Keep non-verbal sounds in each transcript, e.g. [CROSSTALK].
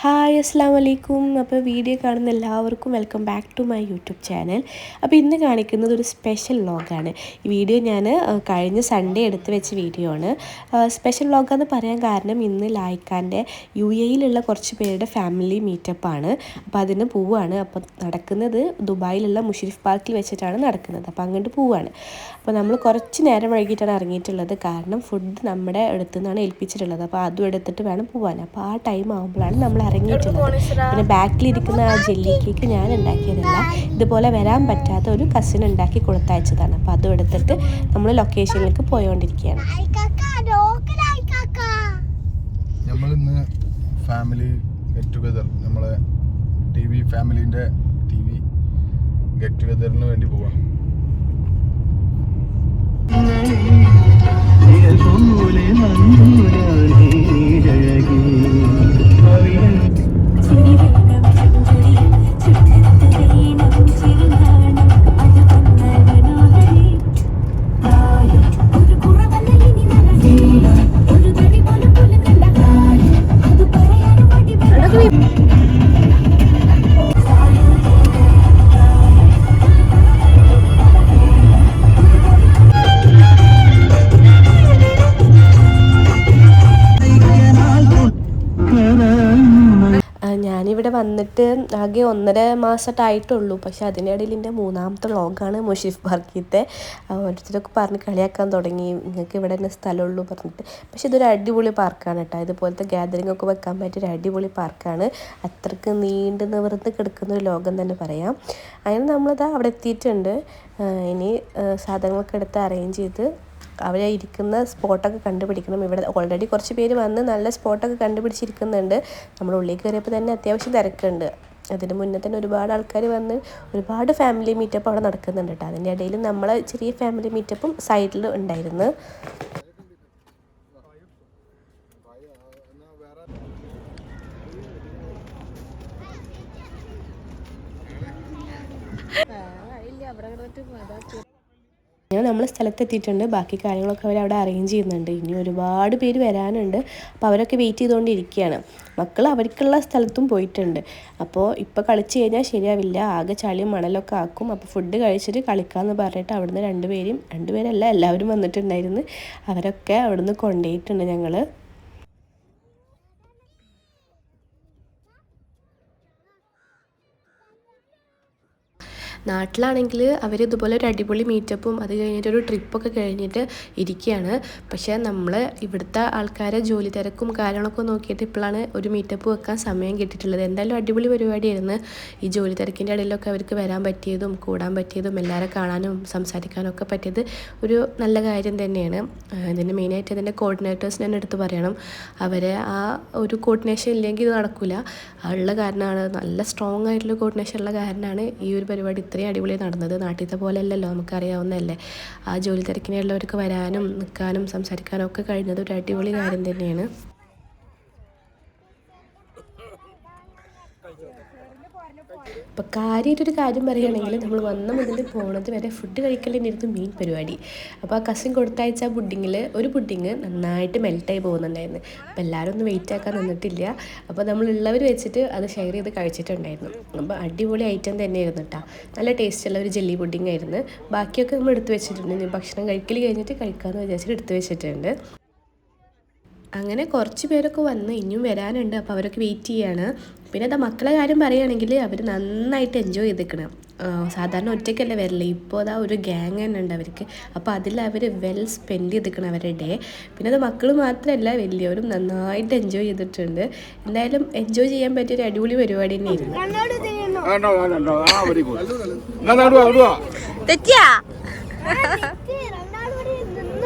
Hi അസ്സാം വലൈക്കും അപ്പോൾ വീഡിയോ കാണുന്ന എല്ലാവർക്കും welcome back to my YouTube channel. അപ്പോൾ ഇന്ന് കാണിക്കുന്നത് ഒരു സ്പെഷ്യൽ വ്ളോഗാണ്. ഈ വീഡിയോ ഞാൻ കഴിഞ്ഞ സൺഡേ എടുത്ത് വെച്ച വീഡിയോ ആണ്. സ്പെഷ്യൽ വ്ളോഗാന്ന് പറയാൻ കാരണം ഇന്ന് ലായ്ക്കാന്റെ യു എയിലുള്ള കുറച്ച് പേരുടെ ഫാമിലി മീറ്റപ്പാണ് അപ്പോൾ അതിന് പോവുകയാണ് അപ്പോൾ നടക്കുന്നത് ദുബായിലുള്ള മുഷരിഫ് പാർക്കിൽ വെച്ചിട്ടാണ് നടക്കുന്നത്. അപ്പോൾ അങ്ങോട്ട് പോവുകയാണ് അപ്പോൾ നമ്മൾ കുറച്ച് നേരം വൈകിട്ടാണ് ഇറങ്ങിയിട്ടുള്ളത്. കാരണം ഫുഡ് നമ്മുടെ അടുത്ത് നിന്നാണ് ഏൽപ്പിച്ചിട്ടുള്ളത്. അപ്പോൾ അതും എടുത്തിട്ട് വേണം പോകാൻ അപ്പോൾ ആ ടൈം ആകുമ്പോഴാണ് നമ്മൾ ഇറങ്ങിയിട്ടുള്ളത് പിന്നെ ബാക്കിലിരിക്കുന്ന ആ ജെല്ലി കേക്ക് ഞാൻ ഉണ്ടാക്കിയതല്ല. ഇതുപോലെ വരാൻ പറ്റാത്ത ഒരു കസിൻ ഉണ്ടാക്കി കൊടുത്തയച്ചതാണ്. അപ്പോൾ അതും എടുത്തിട്ട് നമ്മൾ ലൊക്കേഷനിലേക്ക് പോയോണ്ടിരിക്കുകയാണ് നമ്മളിന്ന് ഫാമിലി ഗെറ്റ് ടുഗദർ നമ്മളെ ടി വി ഫാമിലിന്റെ ടി വി ഗെറ്റ് ടുഗദറിന് വേണ്ടി പോവാം. പോലെ നന്ദുരാനീഴകി ഞാനിവിടെ വന്നിട്ട് ആകെ ഒന്നര മാസമായിട്ടുള്ളൂ പക്ഷെ അതിനിടയിൽ എന്റെ മൂന്നാമത്തെ വ്ളോഗാണ് മുഷീഫ് പാർക്കിത്തെ ഓരോരുത്തരൊക്കെ പറഞ്ഞ് കളിയാക്കാൻ തുടങ്ങി. നിങ്ങൾക്ക് ഇവിടെ തന്നെ സ്ഥലമുള്ളൂ പറഞ്ഞിട്ട്. പക്ഷെ ഇതൊരു അടിപൊളി പാർക്കാണ് കേട്ടോ. ഇതുപോലത്തെ ഗ്യാതറിംഗ് ഒക്കെ വെക്കാൻ പറ്റിയ ഒരു അടിപൊളി പാർക്കാണ് അത്രയ്ക്ക് നീണ്ട് നിവർന്ന് കിടക്കുന്ന ഒരു ലോകം തന്നെ പറയാം. അങ്ങനെ നമ്മളിതാ അവിടെ എത്തിയിട്ടുണ്ട്. ഇനി സാധനങ്ങളൊക്കെ എടുത്ത് അറേഞ്ച് ചെയ്ത് അവരെ ഇരിക്കുന്ന സ്പോട്ടൊക്കെ കണ്ടുപിടിക്കണം. ഇവിടെ ഓൾറെഡി കുറച്ച് പേര് വന്ന് നല്ല സ്പോട്ടൊക്കെ കണ്ടുപിടിച്ചിരിക്കുന്നുണ്ട്. നമ്മൾ ഉള്ളിൽ കയറിയപ്പോൾ തന്നെ അത്യാവശ്യം തിരക്കുണ്ട്. അതിന് മുന്നേ തന്നെ ഒരുപാട് ആൾക്കാർ വന്ന് ഒരുപാട് ഫാമിലി മീറ്റപ്പ് അവിടെ നടക്കുന്നുണ്ട് കേട്ടോ അതിന്റെ ഇടയിൽ നമ്മളെ ചെറിയ ഫാമിലി മീറ്റപ്പും സൈഡിൽ ഉണ്ടായിരുന്നു. അങ്ങനെ നമ്മൾ സ്ഥലത്തെത്തിയിട്ടുണ്ട്. ബാക്കി കാര്യങ്ങളൊക്കെ അവർ അവിടെ അറേഞ്ച് ചെയ്യുന്നുണ്ട്. ഇനി ഒരുപാട് പേര് വരാനുണ്ട്. അപ്പോൾ അവരൊക്കെ വെയിറ്റ് ചെയ്തുകൊണ്ടിരിക്കുകയാണ് മക്കൾ അവർക്കുള്ള സ്ഥലത്തും പോയിട്ടുണ്ട്. അപ്പോൾ ഇപ്പോൾ കളിച്ച് കഴിഞ്ഞാൽ ശരിയാവില്ല. ആകെ ചളിയും മണലൊക്കെ ആക്കും. അപ്പോൾ ഫുഡ് കഴിച്ചിട്ട് കളിക്കാമെന്ന് പറഞ്ഞിട്ട് അവിടുന്ന് രണ്ടുപേരും രണ്ടുപേരല്ല എല്ലാവരും വന്നിട്ടുണ്ടായിരുന്നു. അവരൊക്കെ അവിടുന്ന് കൊണ്ടുപോയിട്ടുണ്ട് ഞങ്ങൾ നാട്ടിലാണെങ്കിൽ അവർ ഇതുപോലെ ഒരു അടിപൊളി മീറ്റപ്പും അത് കഴിഞ്ഞിട്ട് ഒരു ട്രിപ്പൊക്കെ കഴിഞ്ഞിട്ട് ഇരിക്കുകയാണ്. പക്ഷേ നമ്മൾ ഇവിടുത്തെ ആൾക്കാരെ ജോലി തിരക്കും കാര്യങ്ങളൊക്കെ നോക്കിയിട്ട് ഇപ്പോഴാണ് ഒരു മീറ്റപ്പ് വെക്കാൻ സമയം കിട്ടിയിട്ടുള്ളത്. എന്തായാലും അടിപൊളി പരിപാടിയായിരുന്നു. ഈ ജോലി തിരക്കിന്റെ ഇടയിലൊക്കെ അവർക്ക് വരാൻ പറ്റിയതും കൂടാൻ പറ്റിയതും എല്ലാവരെ കാണാനും സംസാരിക്കാനും ഒക്കെ പറ്റിയത് ഒരു നല്ല കാര്യം തന്നെയാണ്. ഇതിന്റെ മെയിനായിട്ട് ഇതിന്റെ കോർഡിനേറ്റേഴ്സിനെ തന്നെ എടുത്ത് പറയണം. അവരെ ആ ഒരു കോർഡിനേഷൻ ഇല്ലെങ്കിൽ ഇത് നടക്കില്ല. ഉള്ള കാരണമാണ് നല്ല സ്ട്രോങ് ആയിട്ടുള്ള കോർഡിനേഷൻ ഉള്ള കാരണമാണ് ഈ ഒരു പരിപാടി ഇത്രയും അടിപൊളി നടന്നത്. നാട്ടിലത്തെ പോലെ അല്ലല്ലോ നമുക്കറിയാവുന്നതല്ലേ. ആ ജോലി തിരക്കിനുള്ളവർക്ക് വരാനും നിൽക്കാനും സംസാരിക്കാനും ഒക്കെ കഴിഞ്ഞത് ഒരു അടിപൊളി കാര്യം തന്നെയാണ്. അപ്പോൾ കാര്യമായിട്ടൊരു കാര്യം പറയുകയാണെങ്കിൽ നമ്മൾ വന്ന മുതൽ പോണത് വരെ ഫുഡ് കഴിക്കലിനായിരുന്നു മെയിൻ പരിപാടി. അപ്പോൾ ആ കസിൻ കൊടുത്തയച്ച ആ പുഡിങ്ങിൽ ഒരു പുഡിങ് നന്നായിട്ട് മെൽറ്റായി പോകുന്നുണ്ടായിരുന്നു. അപ്പോൾ എല്ലാവരും ഒന്നും വെയിറ്റ് ആക്കാൻ നിന്നിട്ടില്ല. അപ്പോൾ നമ്മളുള്ളവർ വെച്ചിട്ട് അത് ഷെയർ ചെയ്ത് കഴിച്ചിട്ടുണ്ടായിരുന്നു. അപ്പോൾ അടിപൊളി ഐറ്റം തന്നെയായിരുന്നു കേട്ടോ നല്ല ടേസ്റ്റുള്ള ഒരു ജെല്ലി പുഡിംഗ് ആയിരുന്നു. ബാക്കിയൊക്കെ നമ്മൾ എടുത്തു വെച്ചിട്ടുണ്ട്. ഭക്ഷണം കഴിക്കൽ കഴിഞ്ഞിട്ട് കഴിക്കാമെന്ന് വിചാരിച്ചിട്ട് എടുത്ത് വെച്ചിട്ടുണ്ട്. അങ്ങനെ കുറച്ച് പേരൊക്കെ വന്ന് ഇനിയും വരാനുണ്ട് അപ്പോൾ അവരൊക്കെ വെയിറ്റ് ചെയ്യാണ് പിന്നെ അത് മക്കളെ കാര്യം പറയുകയാണെങ്കിൽ അവർ നന്നായിട്ട് എൻജോയ് ചെയ്തിരിക്കണം സാധാരണ ഒറ്റയ്ക്കല്ലേ വരില്ല ഇപ്പോൾ അതാ ഒരു ഗ്യാങ് തന്നെ ഉണ്ട് അവർക്ക് അപ്പോൾ അതിൽ അവർ വെൽ സ്പെൻഡ് ചെയ്തിരിക്കണം അവരുടെ ഡേ പിന്നെ അത് മക്കൾ മാത്രമല്ല വലിയവരും നന്നായിട്ട് എൻജോയ് ചെയ്തിട്ടുണ്ട് എന്തായാലും എൻജോയ് ചെയ്യാൻ പറ്റിയ ഒരു അടിപൊളി പരിപാടി തന്നെയായിരുന്നു തെറ്റിയാ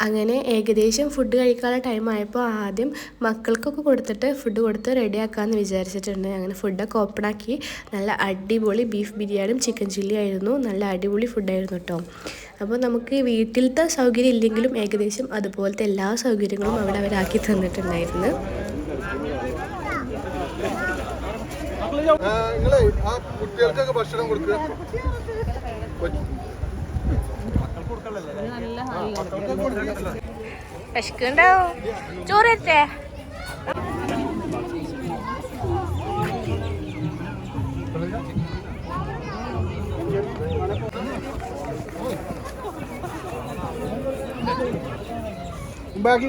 അങ്ങനെ ഏകദേശം ഫുഡ് കഴിക്കാനുള്ള ടൈം ആയപ്പോൾ ആദ്യം മക്കൾക്കൊക്കെ കൊടുത്തിട്ട് ഫുഡ് കൊടുത്ത് റെഡിയാക്കാമെന്ന് വിചാരിച്ചിട്ടുണ്ട്. അങ്ങനെ ഫുഡൊക്കെ ഓപ്പൺ ആക്കി. നല്ല അടിപൊളി ബീഫ് ബിരിയാണിയും ചിക്കൻ ചില്ലി ആയിരുന്നു. നല്ല അടിപൊളി ഫുഡായിരുന്നു കേട്ടോ അപ്പോൾ നമുക്ക് വീട്ടിലത്തെ സൗകര്യം ഇല്ലെങ്കിലും ഏകദേശം അതുപോലത്തെ എല്ലാ സൗകര്യങ്ങളും അവിടെ അവരാക്കി തന്നിട്ടുണ്ടായിരുന്നു. ആ, ഭക്ഷണം കൊടുക്കുക വിശക്കുണ്ടാവും ചോറ് തരട്ടെ ബാക്കി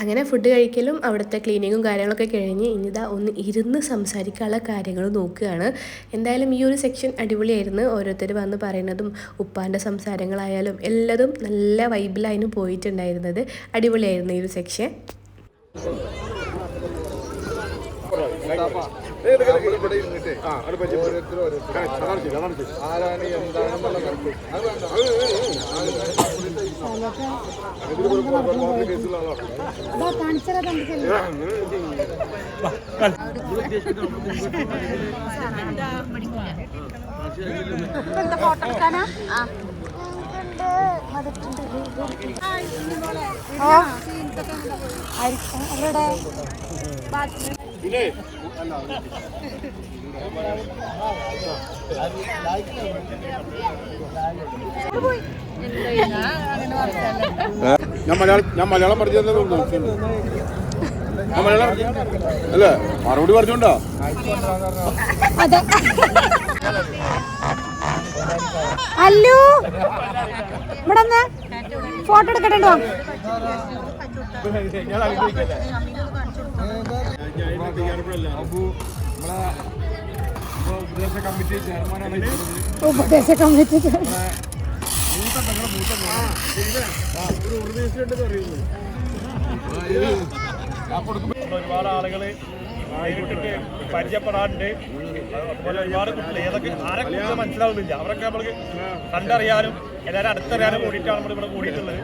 അങ്ങനെ ഫുഡ് കഴിക്കലും അവിടുത്തെ ക്ലീനിങ്ങും കാര്യങ്ങളൊക്കെ കഴിഞ്ഞ് ഇനിതാ ഒന്ന് ഇരുന്ന് സംസാരിക്കാനുള്ള കാര്യങ്ങൾ നോക്കുകയാണ്. എന്തായാലും ഈ ഒരു സെക്ഷൻ അടിപൊളിയായിരുന്നു. ഓരോരുത്തർ വന്ന് പറയുന്നതും ഉപ്പാന്റെ സംസാരങ്ങളായാലും എല്ലാതും നല്ല വൈബിലായിരുന്നു പോയിട്ടുണ്ടായിരുന്നത്. അടിപൊളിയായിരുന്നു ഈ ഒരു സെക്ഷൻ ഇവിടെ ഇരുന്നിട്ട് ഓരോരുത്തരും ഓരോരുത്തരും ആരാണ് എന്താണെന്നുള്ള കണക്ക് അത് വേണ്ട. അത് കേസുള്ള ആളാണ് ഞാൻ മലയാളം ഞാൻ മലയാളം പഠിച്ചതന്നെ തോന്നുന്നു ഞാൻ മലയാളം അല്ലേ? മറുപടി പറഞ്ഞോണ്ടോ? അല്ലു. ഇവിടെ ഫോട്ടോ എടുക്കട്ടോ ഒരുപാട് ആളുകൾ നേരിട്ടിട്ട് പരിചയപ്പെടാറുണ്ട് അതുപോലെ ഒരുപാട് കുട്ടികൾ ഏതൊക്കെ ആരെ കുട്ടികൾ മനസ്സിലാവുന്നില്ല. അവരൊക്കെ നമ്മൾക്ക് കണ്ടറിയാനും എല്ലാവരും അടുത്തറിയാനും കൂടിയിട്ടാണ് നമ്മൾ ഇവിടെ കൂടിയിട്ടുള്ളത്.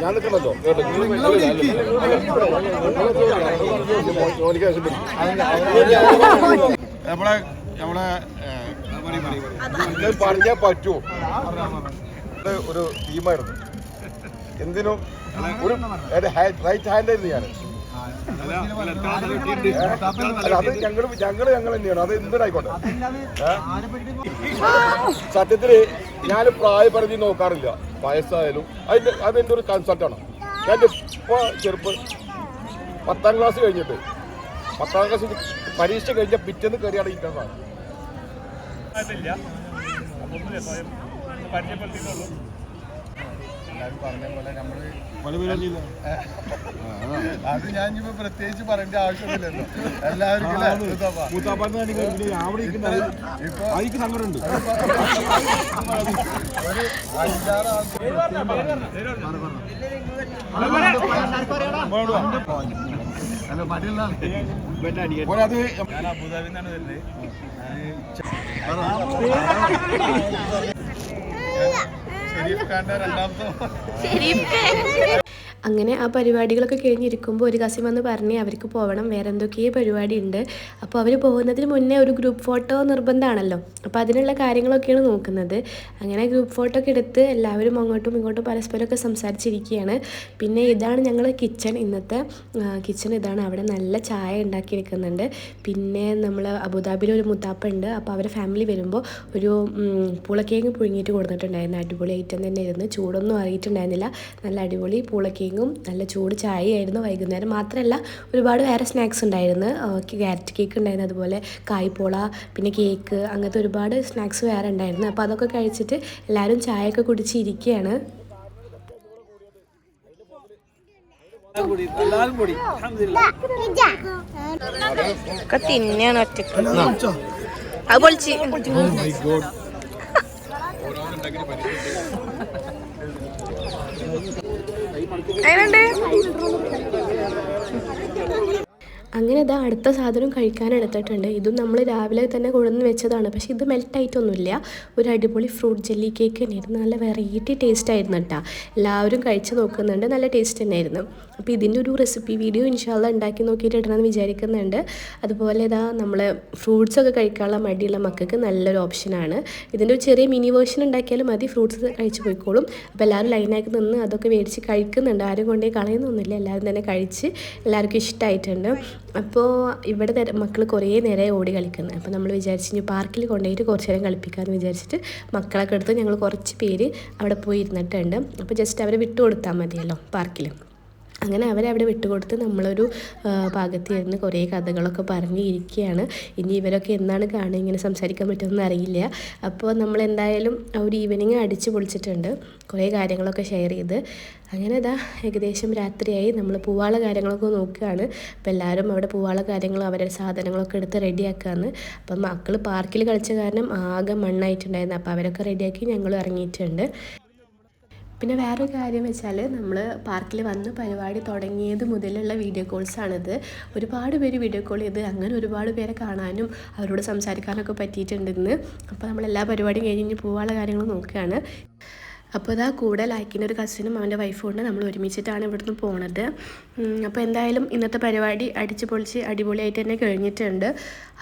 ഞാൻ നിൽക്കണല്ലോ കേട്ടോ നമ്മളെ നമ്മളെ പറഞ്ഞാൽ പറ്റുമോ ഒരു ടീമായിരുന്നു എന്തിനും ഒരു റൈറ്റ് ഹാൻഡ് ആയിരുന്നു ഞാൻ അത് ഞങ്ങൾ ഞങ്ങൾ തന്നെയാണ്. അത് എന്തിനായിക്കോട്ടെ? സത്യത്തിൽ ഞാൻ പ്രായപരിധി നോക്കാറില്ല. വയസ്സായാലും അതിന്റെ അതെന്റെ ഒരു കൺസൾട്ടാണ് ഞാൻ ഇപ്പൊ ചെറുപ്പം പത്താം ക്ലാസ് കഴിഞ്ഞിട്ട് പത്താം ക്ലാസ് പരീക്ഷ കഴിഞ്ഞ പിറ്റേന്ന് കയറിയാണ് ഇരിക്കാൻ പരിചയപ്പെടുത്തിയിട്ടുള്ളൂ ഒന്നുമില്ല സ്വയം ഒന്ന് പരിചയപ്പെടുത്തിയിട്ടുള്ളൂ അത് ഞാൻ ഇപ്പൊ പ്രത്യേകിച്ച് പറയേണ്ട ആവശ്യമില്ലല്ലോ എല്ലാവർക്കും ഒരു അഞ്ചാറ് ആൾക്കാർ ഞാൻ അബുദാബിന്നാണ് വരുന്നത് ഷെരീഫ് ഖാന്റെ രണ്ടാമത്തെ അങ്ങനെ ആ പരിപാടികളൊക്കെ കഴിഞ്ഞിരിക്കുമ്പോൾ ഒരു കസിൻ വന്ന് പറഞ്ഞ് അവർക്ക് പോകണം വേറെ എന്തൊക്കെയോ പരിപാടി ഉണ്ട് അപ്പോൾ അവർ പോകുന്നതിന് മുന്നേ ഒരു ഗ്രൂപ്പ് ഫോട്ടോ നിർബന്ധമാണല്ലോ. അപ്പോൾ അതിനുള്ള കാര്യങ്ങളൊക്കെയാണ് നോക്കുന്നത്. അങ്ങനെ ഗ്രൂപ്പ് ഫോട്ടോ ഒക്കെ എടുത്ത് എല്ലാവരും അങ്ങോട്ടും ഇങ്ങോട്ടും പരസ്പരമൊക്കെ സംസാരിച്ചിരിക്കുകയാണ്. പിന്നെ ഇതാണ് ഞങ്ങൾ കിച്ചൺ ഇന്നത്തെ കിച്ചൺ ഇതാണ്. അവിടെ നല്ല ചായ ഉണ്ടാക്കിയെടുക്കുന്നുണ്ട്. പിന്നെ നമ്മൾ അബുദാബിയിൽ ഒരു മുത്താപ്പ ഉണ്ട് അപ്പോൾ അവരെ ഫാമിലി വരുമ്പോൾ ഒരു ഉം, പൂളക്കേങ്ങ് പുഴുങ്ങിയിട്ട് കൊടുത്തിട്ടുണ്ടായിരുന്നു. അടിപൊളി ഐറ്റം തന്നെ ഇരുന്ന് ചൂടൊന്നും അറിയിട്ടുണ്ടായിരുന്നില്ല നല്ല അടിപൊളി പൂളക്കേങ്ങും നല്ല ചൂട് ചായയായിരുന്നു വൈകുന്നേരം. മാത്രമല്ല ഒരുപാട് വേറെ സ്നാക്സ് ഉണ്ടായിരുന്നു. ക്യാരറ്റ് കേക്ക് ഉണ്ടായിരുന്നു അതുപോലെ കായ്പോള പിന്നെ കേക്ക് അങ്ങനത്തെ ഒരുപാട് സ്നാക്സ് വേറെ ഉണ്ടായിരുന്നു. അപ്പോൾ അതൊക്കെ കഴിച്ചിട്ട് എല്ലാവരും ചായയൊക്കെ കുടിച്ചിരിക്കുകയാണ്. ഒക്കെ തിന്നെയാണ് ഒറ്റയ്ക്ക്. അത് പൊളിച്ച്. [LAUGHS] അതിനുണ്ട് അങ്ങനെ ഇതാ അടുത്ത സാധനം കഴിക്കാൻ എടുത്തിട്ടുണ്ട്. ഇതും നമ്മൾ രാവിലെ തന്നെ കൊണ്ടുവന്ന് വെച്ചതാണ്. പക്ഷേ ഇത് മെൽട്ടായിട്ടൊന്നുമില്ല ഒരു അടിപൊളി ഫ്രൂട്ട് ജെല്ലി കേക്ക് തന്നെയായിരുന്നു. നല്ല വെറൈറ്റി ടേസ്റ്റ് ആയിരുന്നു കേട്ടോ. എല്ലാവരും കഴിച്ച് നോക്കുന്നുണ്ട്. നല്ല ടേസ്റ്റ് തന്നെയായിരുന്നു. അപ്പോൾ ഇതിന്റെ ഒരു റെസിപ്പി വീഡിയോ ഇൻഷാല്ല ഉണ്ടാക്കി നോക്കിയിട്ട് ഇടണമെന്ന് വിചാരിക്കുന്നുണ്ട്. അതുപോലെ ഇതാ നമ്മൾ ഫ്രൂട്ട്സ് ഒക്കെ കഴിക്കാനുള്ള മടിയുള്ള മക്കൾക്ക് നല്ലൊരു ഓപ്ഷനാണ് ഇതിന്റെ ഒരു ചെറിയ മിനി വേർഷൻ ഉണ്ടാക്കിയാലും മതി. ഫ്രൂട്ട്സ് കഴിച്ച് പോയിക്കോളും. അപ്പോൾ എല്ലാവരും ലൈനാക്കി നിന്ന് അതൊക്കെ മേടിച്ച് കഴിക്കുന്നുണ്ട്. ആരും കൊണ്ടേ കളയുന്നൊന്നുമില്ല. എല്ലാവരും തന്നെ കഴിച്ച് എല്ലാവർക്കും ഇഷ്ടമായിട്ടുണ്ട് അപ്പോൾ ഇവിടെ നേരം മക്കൾ കുറേ നേരം ഓടി കളിക്കുന്നത് അപ്പോൾ നമ്മൾ വിചാരിച്ചു ഇനി പാർക്കിൽ കൊണ്ടുപോയിട്ട് കുറച്ച് നേരം കളിപ്പിക്കാമെന്ന് വിചാരിച്ചിട്ട് മക്കളൊക്കെ എടുത്ത് ഞങ്ങൾ കുറച്ച് പേര് അവിടെ പോയി ഇരുന്നിട്ടുണ്ട് അപ്പോൾ ജസ്റ്റ് അവരെ വിട്ടു കൊടുത്താൽ മതിയല്ലോ പാർക്കിൽ അങ്ങനെ അവരെ അവിടെ വിട്ടുകൊടുത്ത് നമ്മളൊരു ഭാഗത്ത് ഇരുന്ന് കുറേ കഥകളൊക്കെ പറഞ്ഞ് ഇരിക്കുകയാണ്. ഇനി ഇവരൊക്കെ എന്നാണ് കാണുക ഇങ്ങനെ സംസാരിക്കാൻ പറ്റുമെന്ന് അറിയില്ല. അപ്പോൾ നമ്മൾ എന്തായാലും ഒരു ഈവനിങ് അടിച്ച് പൊളിച്ചിട്ടുണ്ട്. കുറേ കാര്യങ്ങളൊക്കെ ഷെയർ ചെയ്ത്. അങ്ങനെ ഇതാ ഏകദേശം രാത്രിയായി. നമ്മൾ പൂവാള കാര്യങ്ങളൊക്കെ നോക്കുകയാണ്. അപ്പോൾ എല്ലാവരും അവിടെ പൂവാള കാര്യങ്ങൾ അവരുടെ സാധനങ്ങളൊക്കെ എടുത്ത് റെഡിയാക്കുകയാണ്. അപ്പം മക്കൾ പാർക്കിൽ കളിച്ച കാരണം ആകെ മണ്ണായിട്ടുണ്ടായിരുന്നു. അപ്പോൾ അവരൊക്കെ റെഡിയാക്കി ഞങ്ങൾ ഇറങ്ങിയിട്ടുണ്ട്. പിന്നെ വേറൊരു കാര്യം വെച്ചാൽ നമ്മൾ പാർക്കിൽ വന്ന് പരിപാടി തുടങ്ങിയത് മുതലുള്ള വീഡിയോ കോൾസാണിത് ഒരുപാട് പേര് വീഡിയോ കോൾ ചെയ്ത് അങ്ങനെ ഒരുപാട് പേരെ കാണാനും അവരോട് സംസാരിക്കാനൊക്കെ പറ്റിയിട്ടുണ്ടെന്ന് അപ്പോൾ നമ്മൾ എല്ലാ പരിപാടിയും കഴിഞ്ഞ് പോകാനുള്ള കാര്യങ്ങൾ നോക്കുകയാണ് അപ്പോൾ ഇതാ കൂടെ ലൈക്കിന്റെ ഒരു കസിനും അവന്റെ വൈഫും ഉണ്ട്. നമ്മൾ ഒരുമിച്ചിട്ടാണ് ഇവിടുന്ന് പോണത്. അപ്പോൾ എന്തായാലും ഇന്നത്തെ പരിപാടി അടിച്ച് പൊളിച്ച് അടിപൊളിയായിട്ട് തന്നെ കഴിഞ്ഞിട്ടുണ്ട്.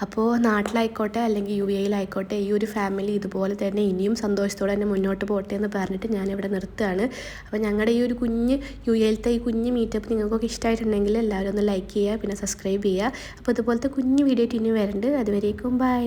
അപ്പോൾ നാട്ടിലായിക്കോട്ടെ അല്ലെങ്കിൽ യു എയിലായിക്കോട്ടെ ഈ ഒരു ഫാമിലി ഇതുപോലെ തന്നെ ഇനിയും സന്തോഷത്തോടെ തന്നെ മുന്നോട്ട് പോട്ടെ എന്ന് പറഞ്ഞിട്ട് ഞാനിവിടെ നിർത്തുകയാണ്. അപ്പോൾ ഞങ്ങളുടെ ഈ ഒരു കുഞ്ഞ് യു എയിലത്തെ ഈ കുഞ്ഞ് മീറ്റപ്പ് നിങ്ങൾക്കൊക്കെ ഇഷ്ടമായിട്ടുണ്ടെങ്കിൽ എല്ലാവരും ഒന്ന് ലൈക്ക് ചെയ്യുക പിന്നെ സബ്സ്ക്രൈബ് ചെയ്യുക. അപ്പോൾ ഇതുപോലത്തെ കുഞ്ഞ് വീഡിയോ ഇനി വരുന്നുണ്ട് അതുവരേക്കും ബൈ